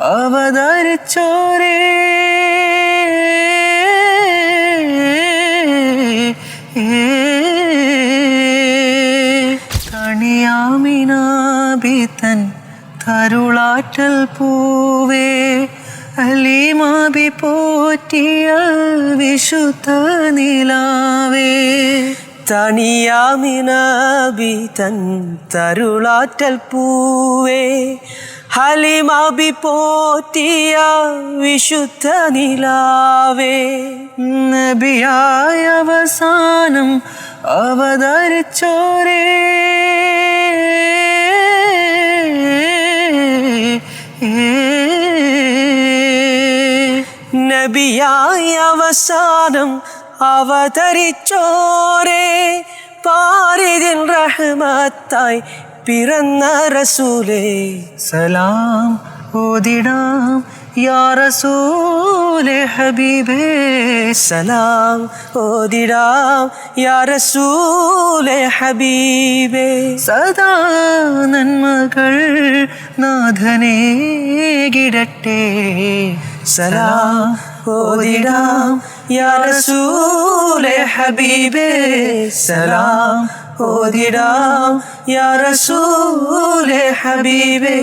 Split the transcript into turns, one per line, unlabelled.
അവതരിച്ചോരേ. തണിയാമിനാബിതൻ തരുളാറ്റൽ പൂവേ അലിമാബി പോറ്റിയ വിശുദ്ധ നിലാവേ.
തണിയാമിനാബി തൻ തരുളാറ്റൽ പൂവേ ഹലിമാബി പോറ്റിയ വിശുദ്ധ നിലാവേ.
നബിയായ അവസാനം അവതരിച്ചോരേ.
നബിയായ അവസാനം അവതരിച്ചോരേ. പാരിതിൻ റഹ്മത്തായി പിറന്ന റസൂലേ
സലാം ഓതിടാം യാ റസൂലെ ഹബീബേ.
സലാം ഓതിടാം യാ റസൂലേ ഹബീബേ.
സദാ നന്മകൾ നാഥനേ കിടട്ടെ
സലാം ഓതിടാം യാ റസൂലേ ഹബീബേ സലാം ഓതിടാം യാ റസൂലേ ഹബീബേ